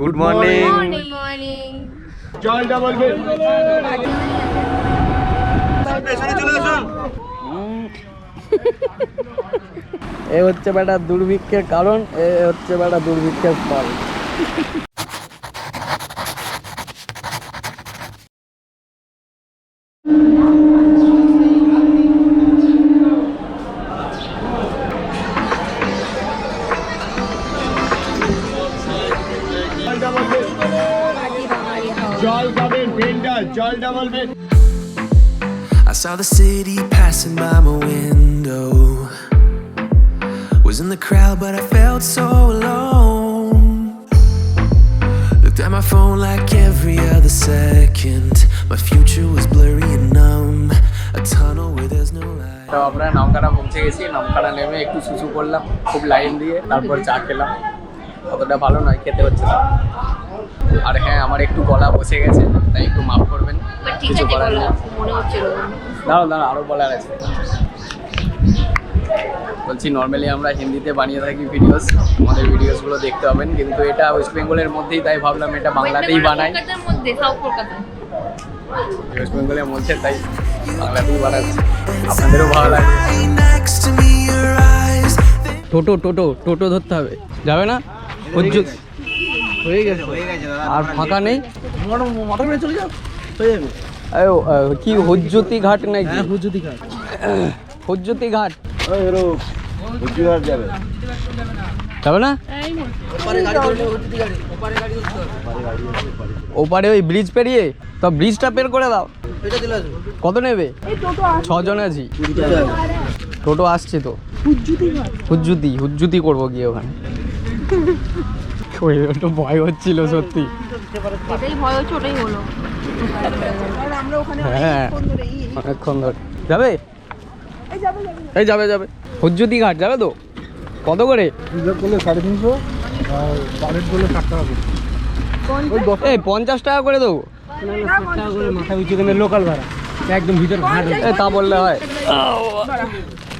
Good morning good morning জলটা বলবে পেছনে চলে আসুন এ হচ্ছে বেটা দুর্ভিক্ষের কারণ এ হচ্ছে বেটা দুর্ভিক্ষের ফল। Saw the city passing by my window. Was in the crowd, but I felt so alone. Looked at my phone like every other second. My future was blurry and numb. A tunnel where there's no light. তো আমরা নামখানা পৌঁছে গেছি নামখানা নেমে একটু শুশু করলাম খুব line দিয়ে তারপর চা খেলাম অতটা ভালো নয় খেতে হচ্ছে না আর হ্যাঁ আমার একটু গলা বসে গেছে তাই একটু মাফ করবেন কিছু করার নেই মনে দাঁড়াও দাঁড়াও আরও বলার আছে। বলছি নর্মালি আমরা হিন্দিতে বানিয়ে থাকি ভিডিওস আমাদের ভিডিওসগুলো দেখতে পাবেন কিন্তু এটা ওয়েস্ট বেঙ্গলের মধ্যেই তাই ভাবলাম এটা বাংলাতেই বানাই। ওয়েস্ট বেঙ্গলের মধ্যে তাই বাংলাতেই বানাচ্ছি। আপনাদেরও ভালো. They টোটো টোটো টোটো ধরতে হবে। যাবে না? হয়ে গেছে। আর ফাঁকা নেই? মোটর করে চলে যাও। হয়ে যাবে। কি হজ্জতি ঘাট নাকি? হজ্জতি ঘাট। হজ্জতি ঘাট? যাবে। যাবে না? ওপারে ওই ব্রিজ পেরিয়ে তো ব্রিজটা পের করে দাও। কত নেবে? ছজন আছি। টোটো আসছে তো। হুজ্জুতি হুজ্জুতি করব গিয়ে ওখানে। ভয় হচ্ছিল সত্যি। এটাই ভয় হচ্ছে ওটাই হলো। হ্যাঁ। অনেকক্ষণ ধরে যাবে? এই যাবে যাবে। হুজ্জুতি ঘাট যাবে তো? কত করে? রিজার্ভ করলে সাড়ে তিনশো আর পারেট করলে ষাট টাকা করে। এই পঞ্চাশ টাকা করে দেবো। মাথা উঁচু লোকাল ভাড়া। একদম ভিতর ঘাট এ তা বললে হয়।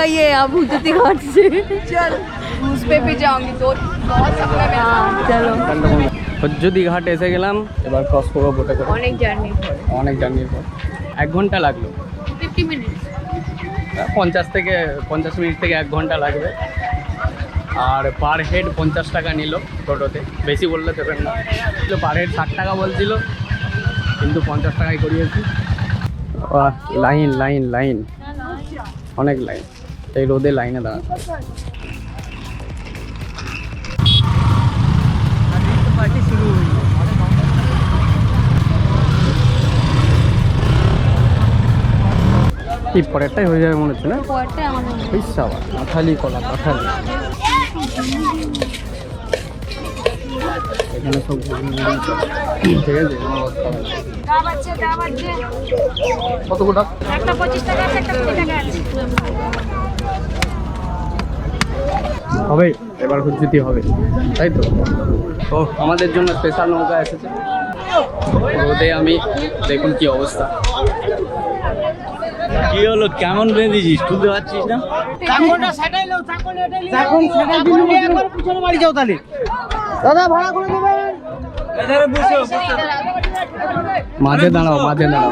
क्रूज में उठेगा ये अब हुजती घाट से चल क्रूज पे भी जाऊंगी तो बहुत सपना है हाँ चलो হজ্জদি ঘাট এসে গেলাম এবার ক্রস করবো বোটে করে অনেক জার্নি অনেক জার্নির পর এক ঘন্টা লাগলো ফিফটি মিনিট পঞ্চাশ থেকে পঞ্চাশ মিনিট থেকে এক ঘন্টা লাগবে আর পার হেড পঞ্চাশ টাকা নিল টোটোতে বেশি বললে দেবেন না পার হেড ষাট টাকা বলছিল কিন্তু পঞ্চাশ টাকায় করিয়েছি আহ, লাইন লাইন লাইন অনেক লাইন এই রোদে লাইনে দাঁড়ানো। কি পরেরটাই হয়ে যাবে মনে হচ্ছে না? সাবা কাঁঠালি কলা কাঁঠালি এখানে সব ঠিক আছে। কত একটা পঁচিশ টাকা আছে একটা কুড়ি টাকা আছে। হবে এবার হুজ্জুতি হবে তাই তো? তো আমাদের জন্য স্পেশাল নৌকা এসেছে। রোদে আমি দেখুন কি অবস্থা। কি হলো? কেমন বেঁধেছিস? তুলতে পারছিস না? মাঝে দাঁড়াও মাঝে দাঁড়াও।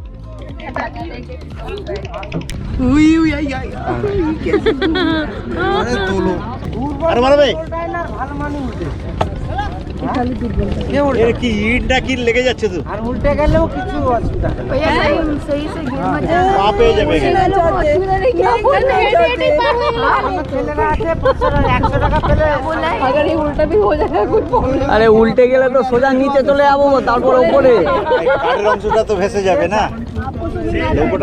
ঠিক উই আই আই আরে তোলো। যাবে মারবে। ভালো আরে মারবে লেগে যাচ্ছে তো? উল্টে গেলেও হ্যাঁ, আরে উল্টে গেলে তো সোজা নিচে চলে যাব তারপর ওপরে অংশটা তো ভেসে যাবে না?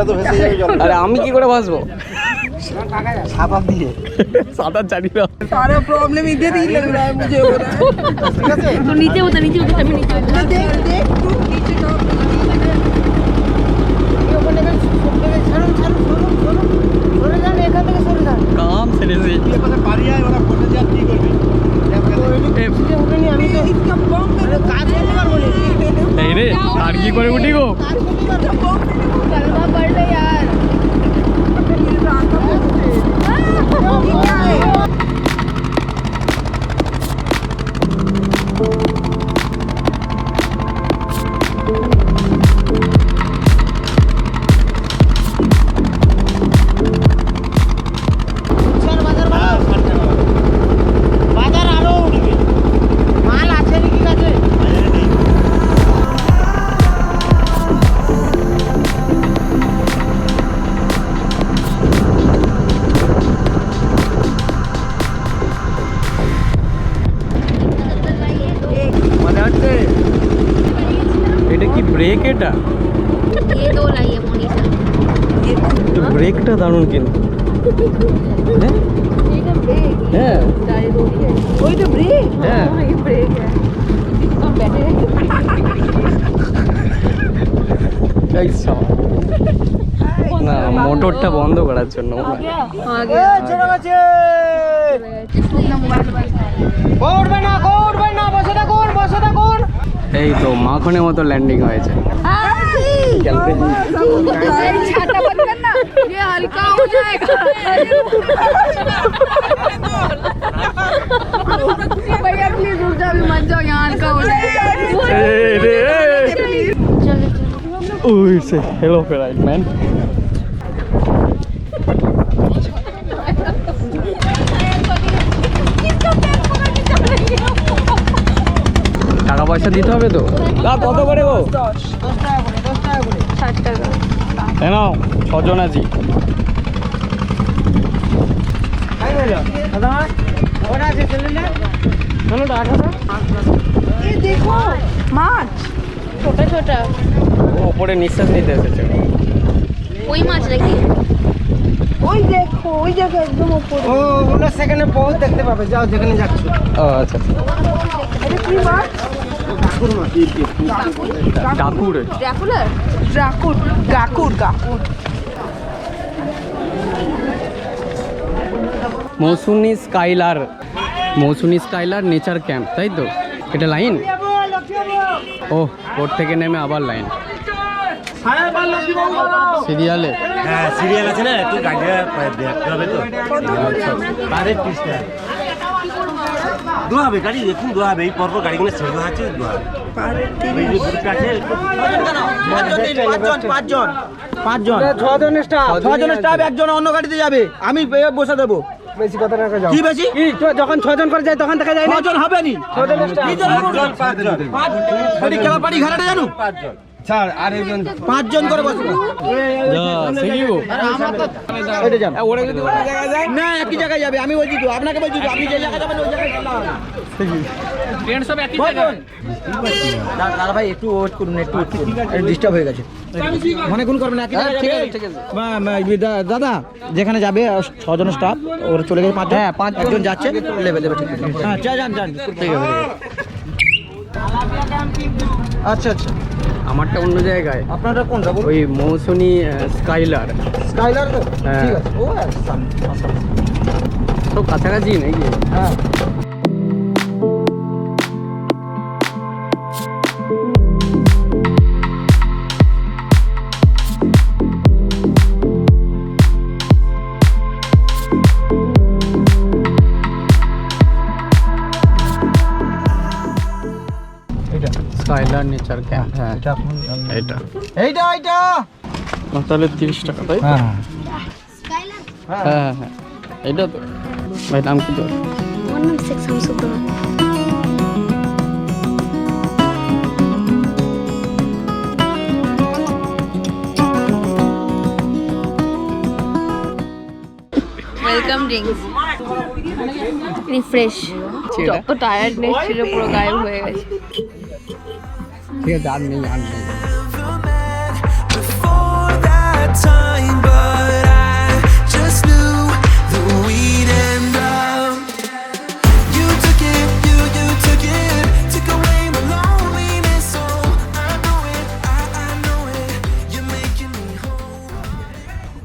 তো ভেসে যাবে আরে আমি কি করে ভাসবো? সাঁতার জানি না। তো নিচে হতো নিচে হতো আমি নিচে হতো। কাম ব্রেক এটা ये दो लाइए मोनिशा ব্রেকটা দারুণ কিন্তু হ্যাঁ? ये तो ब्रेक হ্যাঁ गाड़ी दो है वही तो ब्रेक হ্যাঁ ये ब्रेक है हम बैठे हैं এই সালা। না মোটরটা বন্ধ করার জন্য মনে হয়। आ गया চলে গেছে अपना मोबाइल बंद উঠবে না গো উঠবে না বসে থাকুন বসে থাকুন এই তো মাখনের মতো ল্যান্ডিং হয়েছে Oh, it's a hell of a ride, man. পয়সা দিতে হবে তো? না কত করে গো? কেন ছজন আছি। মাছ ছোট ছোট ও ওপরে নিঃশ্বাস নিতে এসেছে। ওই মাছ নাকি? ও ওগুলো সেখানে দেখতে পাবে। যাও যেখানে যাচ্ছ। ও আচ্ছা। আচ্ছা ডাকুর ড্রাকুলার? ড্রাকুর গাকুর গাকুর। Mousumi Skylar Mousumi Skylar nature camp তাই তো? এটা লাইন? ও ওর থেকে নেমে আবার লাইন। সিরিয়ালে? হ্যাঁ সিরিয়াল আছে না একটু হবে তো। পিসটা দোয়া হবে গাড়ি দেখুন দোয়া হবে এই পরপর গাড়িগুলো ছেড়ে দেওয়া আছে দোয়া হবে এই যে গ্রুপটা আছে পাঁচজন পাঁচজন ছজন স্টাফ একজন অন্য গাড়িতে যাবে। আমি বসে দেবো। বেশি কথা না যাও। কি বেশি? যখন ছজন করে যায় তখন দেখা যায় না। ছজন হবে নি। ছজনের স্টাফ খেলাপাড়ি ঘাটাটা জানো? ছাড় আর একজন পাঁচজন করে বসবো এটা যান ওরা যদি অন্য জায়গায় যায় না একই জায়গায় যাবে আমি বলছি তো আপনাকে বলছি তো আপনি যে জায়গায় যাবেন ওই জায়গায় ট্রেন সব একই জায়গায়। দাদা ভাই একটু ওয়েট করুন একটু ওয়েট করুন। ডিস্টার্ব হয়ে গেছে। মনে কোন করবেন একই ঠিক আছে, ঠিক আছে। মা- মা- ই- দা- দাদা যেখানে যাবে ছজন স্টাফ ওর চলে গেছে পাঁচ হ্যাঁ পাঁচ একজন যাচ্ছে। ঠিক আছে। হ্যাঁ যান যান ঠিক আছে আচ্ছা আচ্ছা। আমারটা অন্য জায়গায়। আপনারা কোনটা বলুন? ওই মৌসুমী স্কাইলার স্কাইলার তো? হ্যাঁ। ঠিক আছে। ও আসাম আসাম তো কাছাকাছি নাকি? হ্যাঁ। স্কাইলার নেচার ক্যাম্প হ্যাঁ। এটা এটা এইটা। এইটা তাহলে তিরিশ টাকা তাই? তো? হ্যাঁ হ্যাঁ হ্যাঁ হ্যাঁ। এটা তো ভাই নাম কি তোর ওয়েলকাম ড্রিঙ্কস রিফ্রেশ? যত টায়ার্ডনেস ছিল পুরো গায়েব হয়ে গেছে। ঠিক আছে আর নেই আর নেই.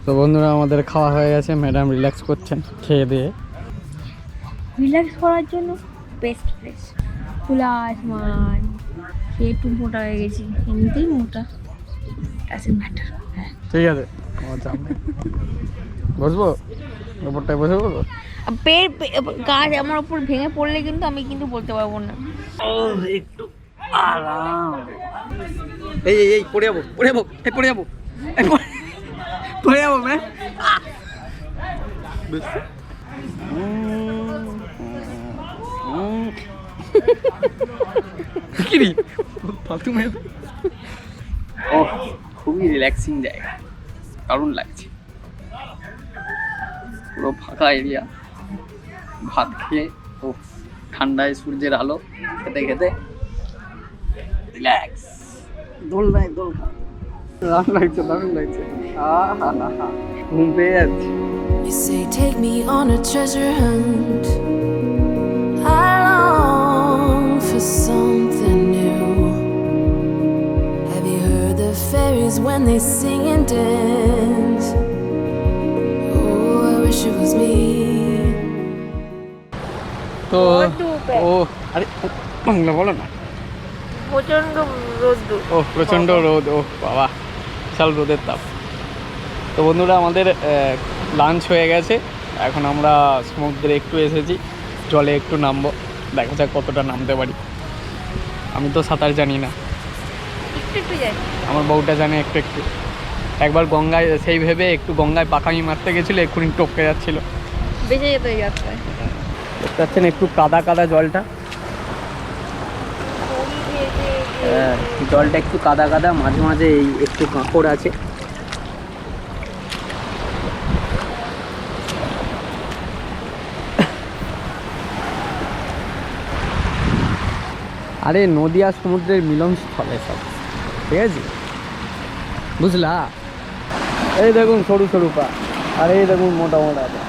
তো বন্ধুরা আমাদের খাওয়া হয়ে গেছে ম্যাডাম রিল্যাক্স করছেন খেয়ে দিয়ে রিল্যাক্স করার জন্য বেস্ট প্লেস খোলা আসমান সে একটু মোটা হয়ে গেছি। এমনিতেই মোটা। ডাজেন্ট ম্যাটার হ্যাঁ। ঠিক আছে। কোনো চাপ নেই। বসবো? ওপরটায় বসে বলব পেট গাছ আমার উপর ভেঙে পড়লে কিন্তু আমি কিন্তু বলতে পারব না। একটু এই এই এই পড়ে যাব পড়ে যাব এই পড়ে যাব। পড়ে- যাব ম্যাম কিরি ফালতু মেয়ে ও খুবই রিল্যাক্সিং জায়গা। দারুণ লাগছে। পুরো ফাঁকা এরিয়া ভাত খেয়ে ও ঠান্ডায় সূর্যের আলো খেতে খেতে রিল্যাক্স দোলনায় দোলনা দারুণ লাগছে দারুণ লাগছে। আহা হা ঘুম পেয়ে যাচ্ছে। You say, take me on a treasure hunt. I long when they sing and dance? Oh, I wish it was me. তো ও আরে বাংলা বলো না। প্রচণ্ড রোদ্দুর ও প্রচণ্ড রোদ ও বাবা বিশাল রোদের তাপ। তো বন্ধুরা আমাদের লাঞ্চ হয়ে গেছে। এখন আমরা সমুদ্রে একটু এসেছি। জলে একটু নামবো। দেখা যাক কতটা নামতে পারি। আমি তো সাঁতার জানি না। একটু একটু যাই আমার বউটা জানে একটু একটু। একবার গঙ্গায় সেই ভেবে একটু গঙ্গায় পাখামি মারতে গেছিল এক্ষুনি টপকে যাচ্ছিল। বেঁচে যেতে যাত্রায় দেখতে পাচ্ছেন একটু কাদা কাদা জলটা। হ্যাঁ, জলটা একটু কাদা কাদা মাঝে মাঝে এই একটু কাঁকড় আছে। আরে নদী আর সমুদ্রের মিলনস্থলে সব। ঠিক আছে? বুঝলা? এই দেখুন সরু সরু পা, আর এই দেখুন মোটা মোটা পা।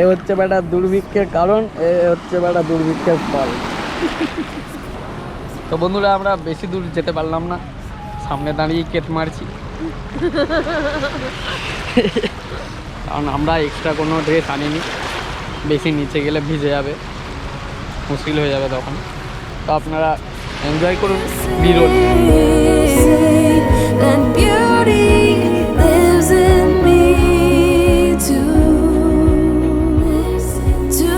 এ হচ্ছে বেটা দুর্ভিক্ষের কারণ, এ হচ্ছে বেটা দুর্ভিক্ষের ফল। তো বন্ধুরা, আমরা বেশি দূর যেতে পারলাম না। সামনে দাঁড়িয়ে কেট মারছি। কারণ আমরা এক্সট্রা কোনো ড্রেস আনিনি। বেশি নিচে গেলে ভিজে যাবে। মুশকিল হয়ে যাবে তখন। তো আপনারা এনজয় করুন বিরল Say that beauty lives in me too. Too.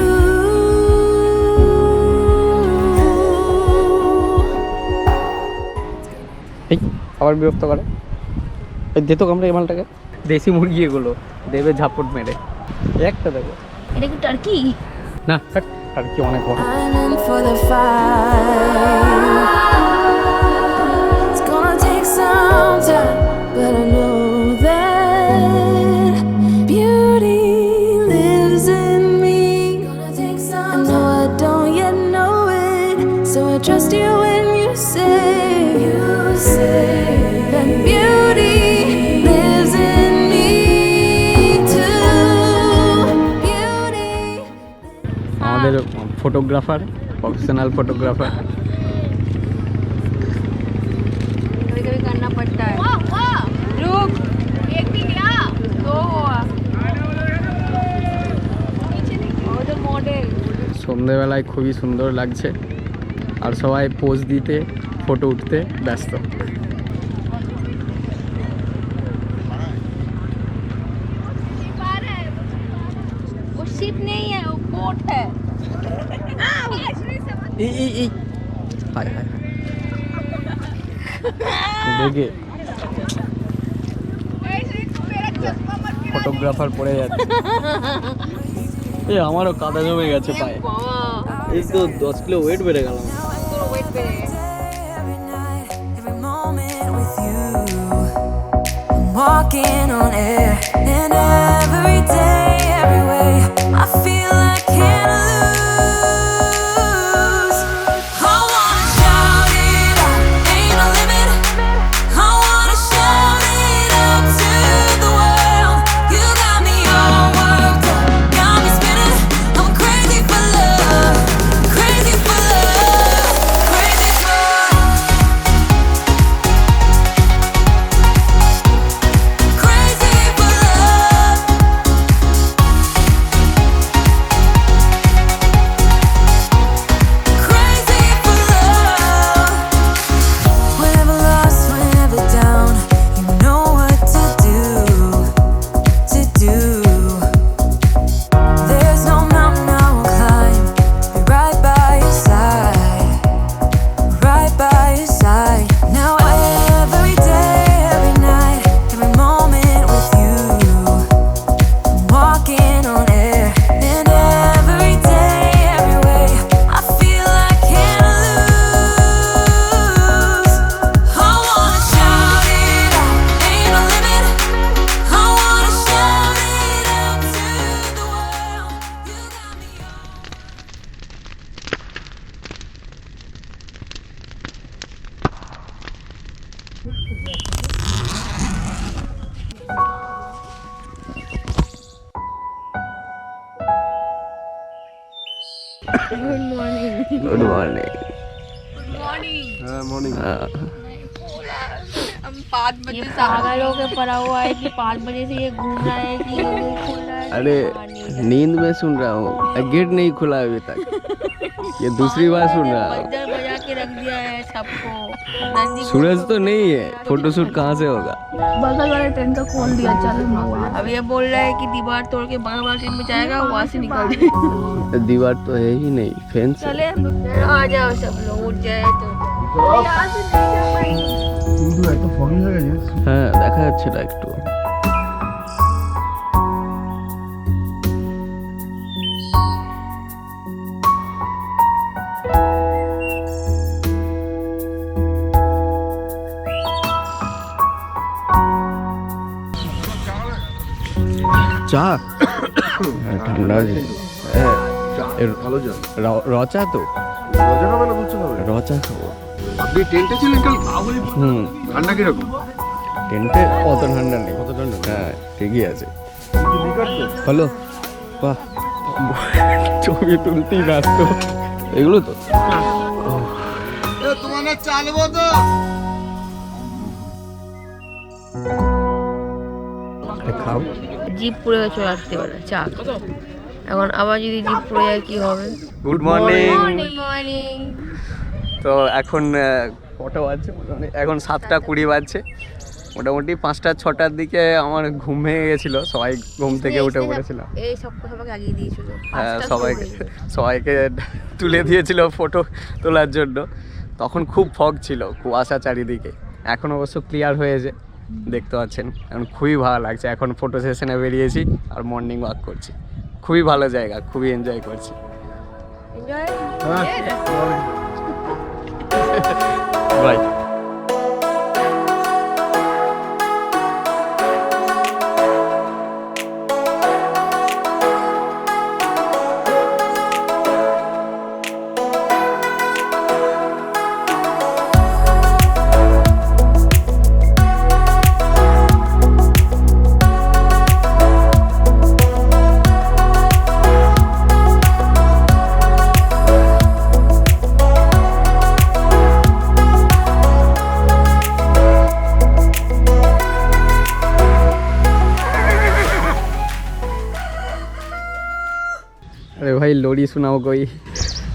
এই আবার বিরক্ত করে। দে তো আমরা এই মালটাকে। দেশি মুরগি এগুলো দেবে ঝাপট মেরে। একটা দেখো এটা কি টার্কি না থাক, আর কি অনেক বড় I'm in for the fight. It's gonna take some time, but I know আমাদের ফটোগ্রাফার প্রফেশনাল ফটোগ্রাফার সন্ধেবেলায় খুবই সুন্দর লাগছে। আর সবাই পোজ দিতে ফটো উঠতে ব্যস্ত। এই এই এই হায় হায় হায় দেখে ফটোগ্রাফার পড়ে যাচ্ছে এ আমারও কাদা জমে গেছে পায়ে এই তো দশ কিলো ওয়েট বেড়ে গেল Every night, every moment with you. I'm walking on air, and every day, every way, I feel I can't पाँच बजे से ये घूम रहा है कि ये मुंह खोल रहा है अरे नींद में सुन रहा हूँ गेट नहीं खुला अभी तक ये दूसरी बार सुन रहा हूँ बजर बजा के रख दिया है सबको नंदी को सूरज तो नहीं है फोटोशूट कहाँ से होगा बगल वाले टेंट का खोल दिया चलो ना अब ये बोल रहा है कि दीवार तोड़ के बगल वाले टीम में जाएगा वहाँ से निकल जाए दीवार तो है ही नहीं फेंस है चले हम लोग आ जाओ सब लोग उठ जाए तो হ্যাঁ দেখা যাচ্ছে না একটু চা? হ্যাঁ, ঠান্ডা হ্যাঁ, ভালো রচা তো? খাবে রচা খাব আপনি টেন্টে ছিলেন কাল? হুম। ঠান্ডা কীরকম? টেন্টে অত ঠান্ডা নেই। কত ঠান্ডা হ্যাঁ ঠিকই আছে। হ্যালো? বাহ। ছবি তুলতেই ব্যস্ত। এগুলো তো? তোমাদের চালবো তো। খাও। জিপ পুড়ে চলে আসতে পারে। চা এখন আবার যদি জিপ পুড়ে যায় কি হবে? গুড মর্নিং মর্নিং তো এখন কটা বাজছে এখন সাতটা কুড়ি বাজছে। মোটামুটি পাঁচটা ছটার দিকে আমার ঘুম ভেঙে গেছিল। সবাই ঘুম থেকে উঠে পড়েছিল। এই সব কথা আমাকে আগিয়ে দিয়েছিল। হ্যাঁ সবাইকে সবাইকে তুলে দিয়েছিল ফটো তোলার জন্য। তখন খুব ফগ ছিল কুয়াশা চারিদিকে। এখন অবশ্য ক্লিয়ার হয়েছে। দেখতে পাচ্ছেন। এখন খুবই ভালো লাগছে। এখন ফটো সেশনে বেরিয়েছি আর মর্নিং ওয়াক করছি। খুবই ভালো জায়গা খুবই এনজয় করছি? বাই लोरी सुनाओ कोई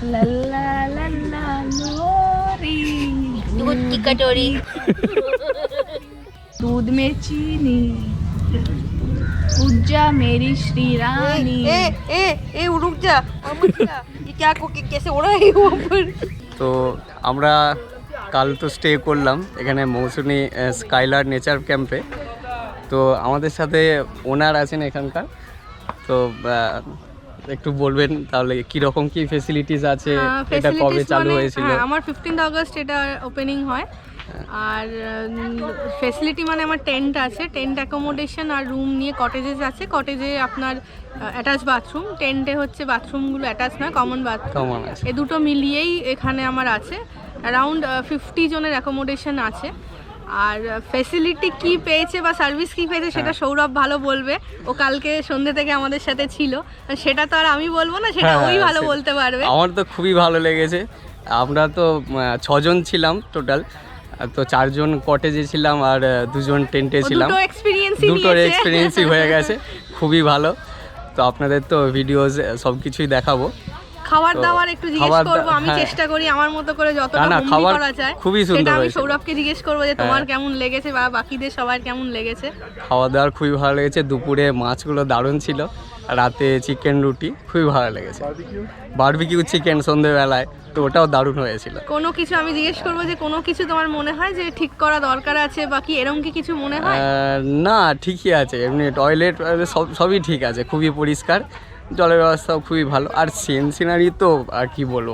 लल्ला लल्ला लोरी दूध की कटोरी दूध में चीनी पूजा मेरी श्री रानी ए ए ए रुक जा अब मत जा। ये क्या को कैसे हो रहा है वहाँ पर তো আমরা কাল তো স্টে করলাম এখানে মৌসুমি স্কাইলার নেচার ক্যাম্পে তো আমাদের সাথে ওনার আছেন এখানকার তো আহ, একটু বলবেন তাহলে কীরকম কী ফেসিলিটিস আছে? এটা কবে চালু মানে হয়েছিল? হ্যাঁ আমার ফিফটিন্থ আগস্ট এটা ওপেনিং হয়। আর ফেসিলিটি মানে আমার টেন্ট আছে। টেন্ট অ্যাকোমোডেশন আর রুম নিয়ে কটেজেস আছে। কটেজে আপনার অ্যাটাচ বাথরুম টেন্টে হচ্ছে বাথরুমগুলো অ্যাটাচ নয় কমন বাথরুম এ দুটো মিলিয়েই এখানে আমার আছে। অ্যারাউন্ড ফিফটি জনের অ্যাকোমোডেশন আছে। আর ফেসিলিটি কি পেয়েছে বা সার্ভিস কি পেয়েছে সেটা হ্যাঁ। সৌরভ ভালো বলবে। ও কালকে সন্ধ্যে থেকে আমাদের সাথে ছিল। সেটা তো আর আমি বলব না সেটা হ্যাঁ, ওই ভালো বলতে পারবে। আমার তো খুবই ভালো লেগেছে। আমরা তো ছজন ছিলাম টোটাল তো চারজন কটেজে ছিলাম আর দুজন টেন্টে ছিলাম। দুটোর এক্সপিরিয়েন্সই হয়ে গেছে। খুবই ভালো। তো আপনাদের তো ভিডিওস সব কিছুই দেখাবো। খাবার দাবার একটু জিজ্ঞেস করব আমি হ্যাঁ। চেষ্টা করি আমার মতো করে যতটা খাবার করা যায় খুবই সুন্দর আমি সৌরভকে জিজ্ঞেস করব যে তোমার হ্যাঁ। কেমন লেগেছে বা বাকিদের সবার কেমন লেগেছে? খাওয়া দাওয়ার খুবই ভালো লেগেছে দুপুরে মাছগুলো দারুণ ছিল রাতে চিকেন রুটি খুবই ভালো লেগেছে। বারবিকিউ চিকেন সন্ধেবেলায় তো ওটাও দারুণ হয়েছিল। কোনো কিছু আমি জিজ্ঞেস করব যে কোনো কিছু তোমার মনে হয় যে ঠিক করা দরকার আছে বা কি এরকম কি কিছু মনে হয়? না ঠিকই আছে এমনি টয়লেট সব সবই ঠিক আছে খুবই পরিষ্কার। জলের ব্যবস্থাও খুবই ভালো। আর সেন সিনারি তো আর কি বলব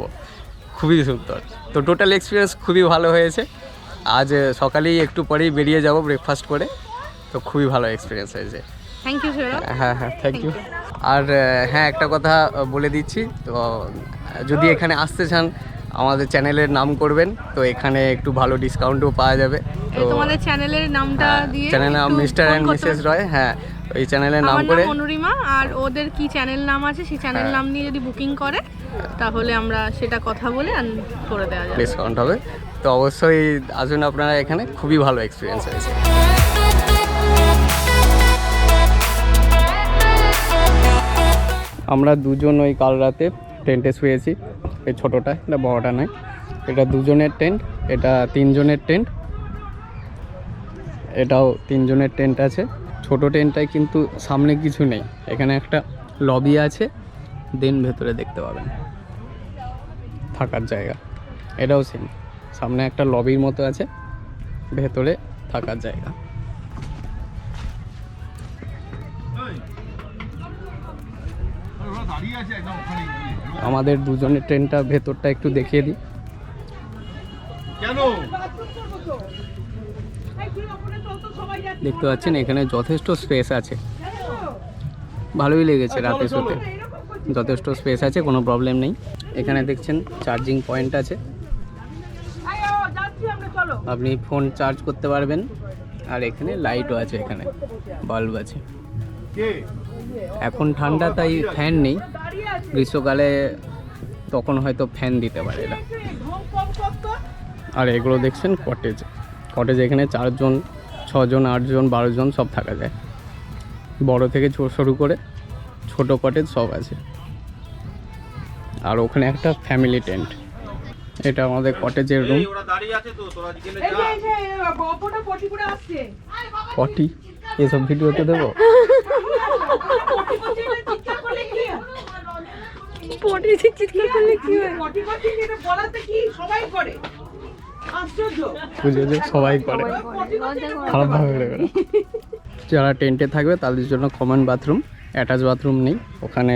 খুবই সুন্দর। তো টোটাল এক্সপিরিয়েন্স খুবই ভালো হয়েছে। আজ সকালেই একটু পরেই বেরিয়ে যাব ব্রেকফাস্ট করে। তো খুবই ভালো এক্সপিরিয়েন্স হয়েছে। থ্যাংক ইউ হ্যাঁ হ্যাঁ থ্যাংক ইউ আর হ্যাঁ একটা কথা বলে দিচ্ছি। তো যদি এখানে আসতে চান আমাদের চ্যানেলের নাম করবেন। তো এখানে একটু ভালো ডিসকাউন্টও পাওয়া যাবে। তো এই তোমাদের চ্যানেলের নামটা দিয়ে চ্যানেলের নাম মিস্টার অ্যান্ড মিসেস রয়। হ্যাঁ ওই চ্যানেলের নাম করে? অনুরিমা আর ওদের কি চ্যানেল নাম আছে সেই চ্যানেল। নাম নিয়ে যদি বুকিং করে তাহলে আমরা সেটা কথা বলে করে দেওয়া যাবে। ডিসকাউন্ট হবে। তো অবশ্যই আসুন আপনারা এখানে খুবই ভালো এক্সপিরিয়েন্স হয়েছে। আমরা দুজন ওই কাল রাতে টেন্টে শুয়েছি। এই ছোটোটা এটা বড়টা নয়। এটা দুজনের টেন্ট এটা তিনজনের টেন্ট। এটাও তিনজনের টেন্ট আছে। ছোটো টেন্টটায় কিন্তু সামনে কিছু নেই। এখানে একটা লবি আছে দেন ভেতরে দেখতে পাবেন। থাকার জায়গা। এটাও সেম সামনে একটা লবির মতো আছে, ভেতরে থাকার জায়গা। আমাদের দুজনের ট্রেনটা ভেতরটা একটু দেখিয়ে দিই। দেখতে পাচ্ছেন, এখানে যথেষ্ট স্পেস আছে। ভালোই লেগেছে রাতে শুতে। যথেষ্ট স্পেস আছে, কোনো প্রবলেম নেই। এখানে দেখছেন চার্জিং পয়েন্ট আছে। আপনি ফোন চার্জ করতে পারবেন। আর এখানে লাইটও আছে, এখানে বাল্ব আছে। এখন ঠান্ডা, তাই ফ্যান নেই। গ্রীষ্মকালে তখন হয়তো ফ্যান দিতে পারে আর এগুলো দেখছেন কটেজ কটেজ এখানে চারজন ছজন আটজন বারো জন সব থাকা যায়। বড় থেকে শুরু করে ছোট কটেজ সব আছে। আর ওখানে একটা ফ্যামিলি টেন্ট এটা আমাদের কটেজের রুম পটি? এসব ভিডিওতে দেবো? পটি চিৎকার করলে কি হয়? বুঝেছে সবাই করে। খারাপ ভাবে করে করে। যারা টেন্টে থাকবে তাদের জন্য কমন বাথরুম অ্যাটাচ বাথরুম নেই। ওখানে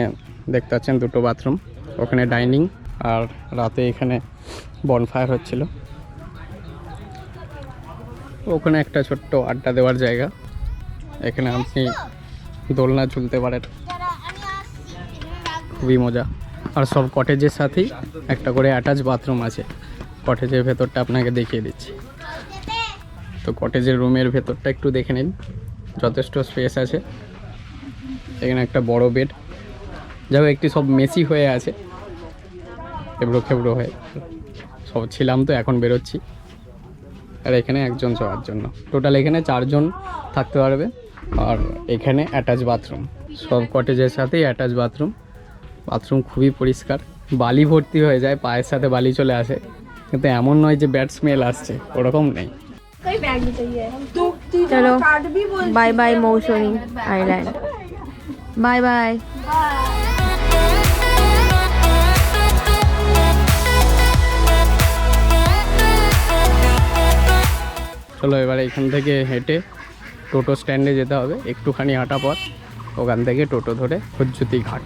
দেখতে পাচ্ছেন দুটো বাথরুম ওখানে ডাইনিং আর রাতে এখানে বনফায়ার হচ্ছিল। ওখানে একটা ছোট্ট আড্ডা দেওয়ার জায়গা। এখানে আপনি দোলনা ঝুলতে পারেন। খুবই মজা। আর সব কটেজের সাথেই একটা করে অ্যাটাচ বাথরুম আছে। কটেজের ভেতরটা আপনাকে দেখিয়ে দিচ্ছি। তো কটেজের রুমের ভেতরটা একটু দেখে নিন। যথেষ্ট স্পেস আছে। এখানে একটা বড় বেড যাই একটি সব মেসি হয়ে আছে। এবড়ো খেবড়ো হয়ে। সব ছিলাম তো, এখন বেরোচ্ছি। আর এখানে একজন যাওয়ার জন্য। টোটাল এখানে চারজন থাকতে পারবে। আর এখানে অ্যাটাচ বাথরুম সব কটেজের সাথেই অ্যাটাচ বাথরুম বাথরুম খুবই পরিষ্কার। বালি ভর্তি হয়ে যায়, পায়ের সাথে বালি চলে আসে। কিন্তু এমন নয় যে ব্যাড স্মেল আসছে ওরকম নেই। চলো bye bye Mousumi island bye bye চলো এবার এখান থেকে হেঁটে টোটো স্ট্যান্ডে যেতে হবে একটুখানি হাঁটা পর ওখান থেকে টোটো ধরে হজ্জুতি ঘাট।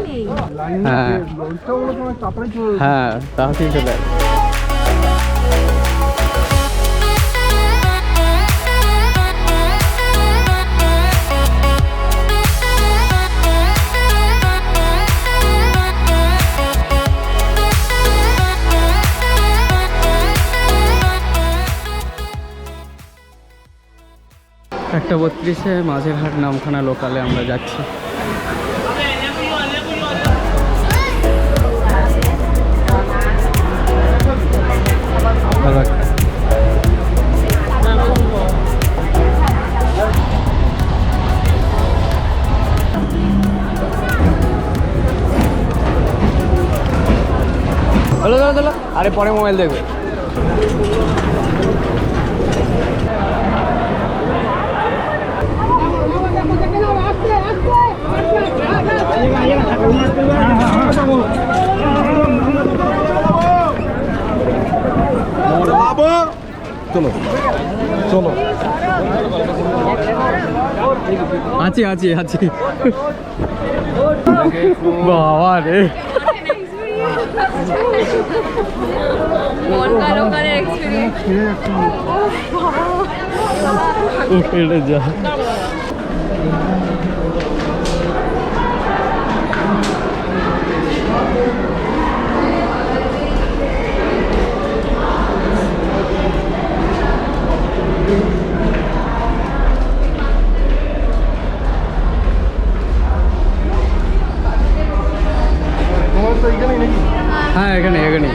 হ্যাঁ হ্যাঁ তাড়াতাড়ি চলে। একটা বত্রিশে মাঝের হাট নামখানা লোকালে আমরা যাচ্ছি। পরে মোবাইল দেখবে। আছি আছি আছি। বাবা রে। বনকার ওখানের এক্সপিরিয়েন্স এটা যা হ্যাঁ এখানে এখানে